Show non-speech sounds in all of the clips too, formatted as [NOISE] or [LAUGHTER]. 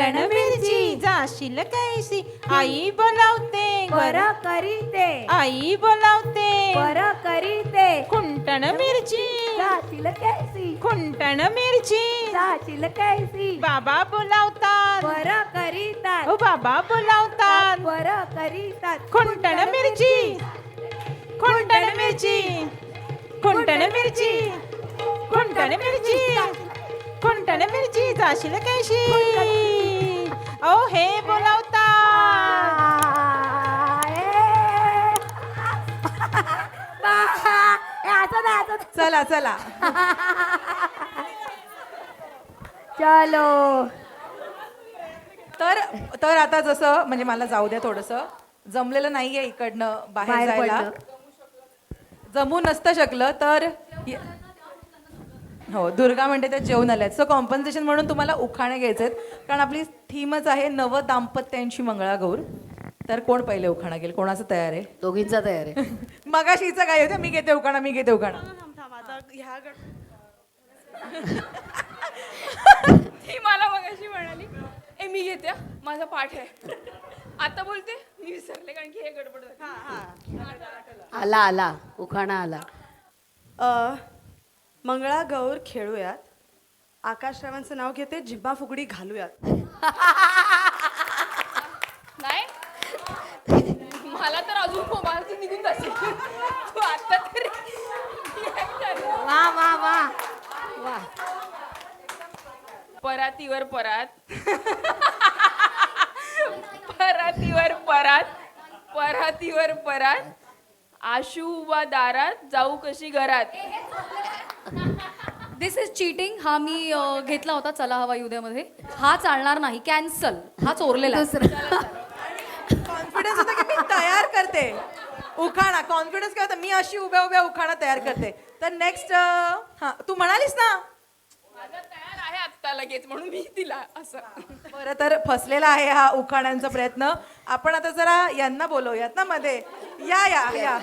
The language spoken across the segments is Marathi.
खुंटण मिरची जाशील कैसी आई बोलावते बर करीते. आई बोलावते. बर करीते. खुंटण मिरची. जाशील कैसी खुंटण मिरची. जाशील कैसी बाबा बोलावतात. बर करीतात. ओ बाबा बोलावतात. बर करीतात. खुंटण मिरची. खुंटण मिरची. खुंटण मिरची. खुंटण मिरची. खुंटण मिरची. जाशील कैशी ओ हे बोलावता. चला चला. चलो. तर तर आता जसं म्हणजे मला जाऊ द्या थोडंसं. जमलेलं नाहीये इकडनं बाहेर बाहेर जायला. पडलं. जमू नसतं शकलं तर हो दुर्गा म्हणते त्या जेवण आल्यात सो कॉम्पन्सेशन म्हणून तुम्हाला उखाणे घ्यायचे आहेत. कारण आपली थीमच आहे नव दाम्पत्यांची मंगळागौर. तर कोण पहिले उखाणा घेईल? कोणाचं तयार आहे? दोघींचा तयार आहे. [LAUGHS] मगाशीचं काय होतं मी घेते उखाणा मी घेते उखाणा. [LAUGHS] ती मला मगाशी म्हणाली ए मी घेते. हा, माझा पाठ आहे. आता बोलते मी विसरले कारण की हे गडबड झाली. आला आला. उखाणा आला. अ, मंगळागौर खेळूयात. आकाशरावांचं नाव घेते जिब्बा फुगडी घालूयात. नाही. मला तर अजून मोबाईल निघून जाशील. तू आता तरी वा वा वा. वा. परातीवर परात. परातीवर परात. परातीवर परात. आशू वा दारात जाऊ कशी घरात. दिस इज चीटिंग हा मी अ, घेतला होता चला हवा उद्यामध्ये हा चालणार नाही. कॅन्सल हा चोरलेला आहे. कॉन्फिडन्स होता की मी तयार करते. उखाणा. कॉन्फिडन्स काय होता? मी अशी उभ्या उभ्या उखाणा तयार करते. तर नेक्स्ट हा तू म्हणालीस ना? माझा तयार आहे आत्ता लगेच म्हणून मी तिला असं. बरं तर फसलेला आहे हा उखाण्यांचा प्रयत्न. आपण आता जरा यांना बोलवूयात ना मध्ये. या या या.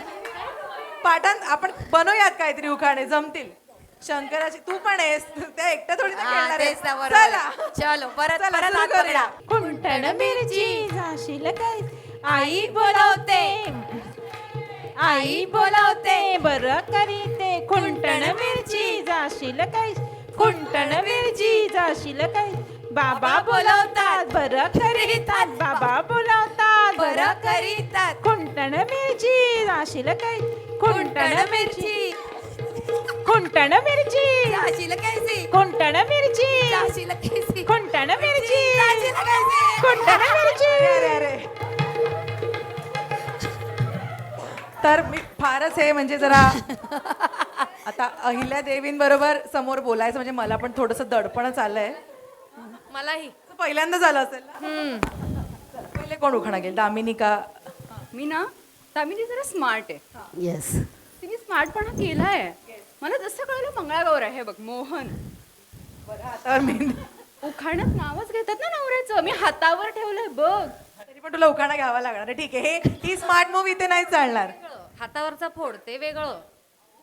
पाठांत आपण बनवूयात काहीतरी उखाणे. जमतील. शंकराची तू पण आहेस. त्या एकट्या थोडी ना खेळणार आहेस. चला. परत चला, परत सुरू हात करूया. पकडा. खुंटण मिरची जाशील काय? आई बोलावते. आई बोलावते. बर करीते. खुंटण मिरची जाशील काय? खुंटण मिरची जाशील काय? बाबा बोलावतात. बर करीतात. बाबा बोलावतात. बर करीतात. खुंटण मिरची जाशील काय? खुंटण मिरची. मिरची? जाशील कैसी खुंटण मिरची? अरे अरे अरे. तर मी फारच हे म्हणजे जरा आता अहिल्या देवींबरोबर समोर बोलायचं म्हणजे मला पण थोडस दडपणच आलंय मलाही. पहिल्यांदा झालं असेल ना? पहिले कोण उखाणा गेल दामिनी का मी ना? तामिनी जरा स्मार्ट आहे. येस तिने स्मार्टपणा केलाय. मला जसं कळलं मंगळागौर आहे हे बघ मोहन. हातावर मेहंदी. उखाण्यात नावच घेतात ना नवऱ्याचं. मी हातावर ठेवलंय बघ. तरी पण तुला उखाणा घ्यावा लागणार. आहे ठीक आहे हे ही स्मार्ट मूव इथे नाही चालणार. हातावरचा फोड ते वेगळं.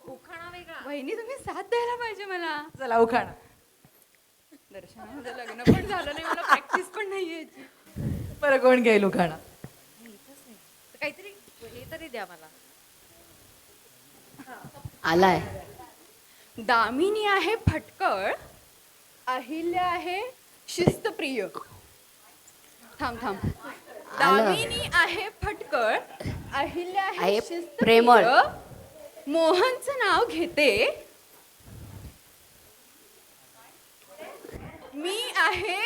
उखाणा वेगळा. वहिनी तुम्ही साथ द्यायला पाहिजे मला. चला उखाणा. दर्शनामध्ये लग्न पण झालं नाही मला प्रॅक्टिस पण नाहीये याची. बरं कोण घेईल उखाणा? काहीतरी हे तरी द्या मला. आलाय. दामिनी आहे फटकळ अहिल्या आहे शिस्तप्रिय. थांब थांब. दामिनी आहे फटकळ अहिल्या आहे आहे शिस्तप्रिय. प्रेमळ. मोहनचं नाव घेते. मी आहे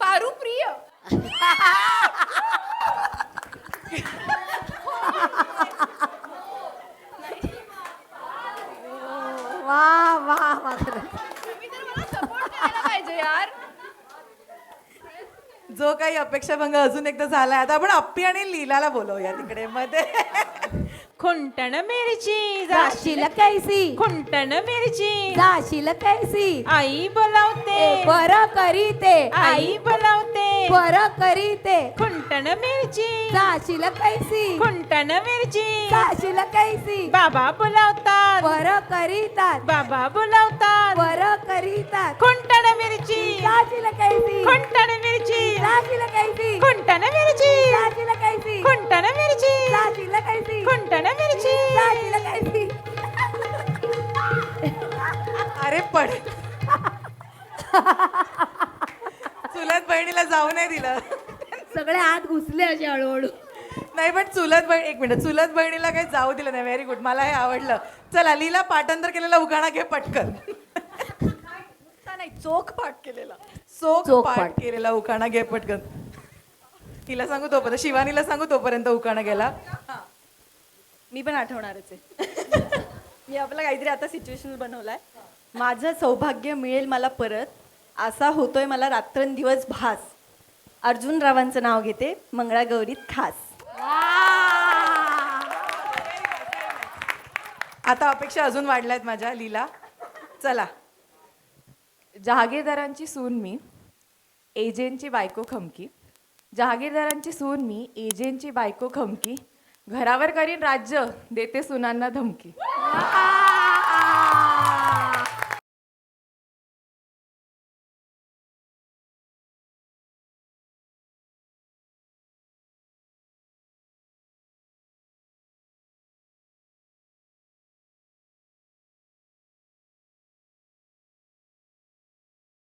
पारुप्रिय वा वा मात्र तुम्ही तर मला सपोर्ट करायला पाहिजे यार जो काही अपेक्षाभंग अजून एकदा झालाय आता आपण अप्पी आणि लीलाला बोलवूया तिकडे. मध्ये. खुंटण मिरची जाशील. कैसी. खुंटण मिरची जाशील कैसी. आई बोलावते. बर करीते. आई बोलावते. बर करीते खुंटण मिरची. जाशील कैसी. खुंटण मिरची. जाशील कैसी. बाबा बोलावतात. बर करीतात बाबा बोलावतात. बर करीतात खुंटण मिरची. जाशील कैसी. खुंटण मिरची. जाशील खुंटन मिरची. साजीला कैसी जाऊ नाही दिलं. सगळे आत घुसले असे हळूहळू. नाही पण चुलत बहीण एक मिनिट. चुलत बहिणीला काही जाऊ दिलं नाही. व्हेरी गुड मला हे आवडलं. चला लीला पाठांतर केलेला उखाणा घे पटकन. नाही चोख पाठ केलेला. चोख चोख पाठ पाठ. केलेला उखाणा घे पटकन. तिला सांगू तोपर्यंत शिवानीला सांगू तोपर्यंत उखाणा गेला. मी पण आठवणारच आहे. मी आपला काहीतरी आता सिच्युएशन बनवलाय. माझं सौभाग्य मिळेल मला परत. असा होतोय मला रात्रंदिवस भास. अर्जुन रावांचं नाव घेते मंगळागौरीत खास. आता अपेक्षा अजून वाढल्यात माझ्या लीला. चला. जहागीरदारांची सून मी एजेंटची बायको खमकी. जहागीरदारांची सून मी एजेंटची बायको खमकी. घरावर करीन राज्य देते सुनांना धमकी.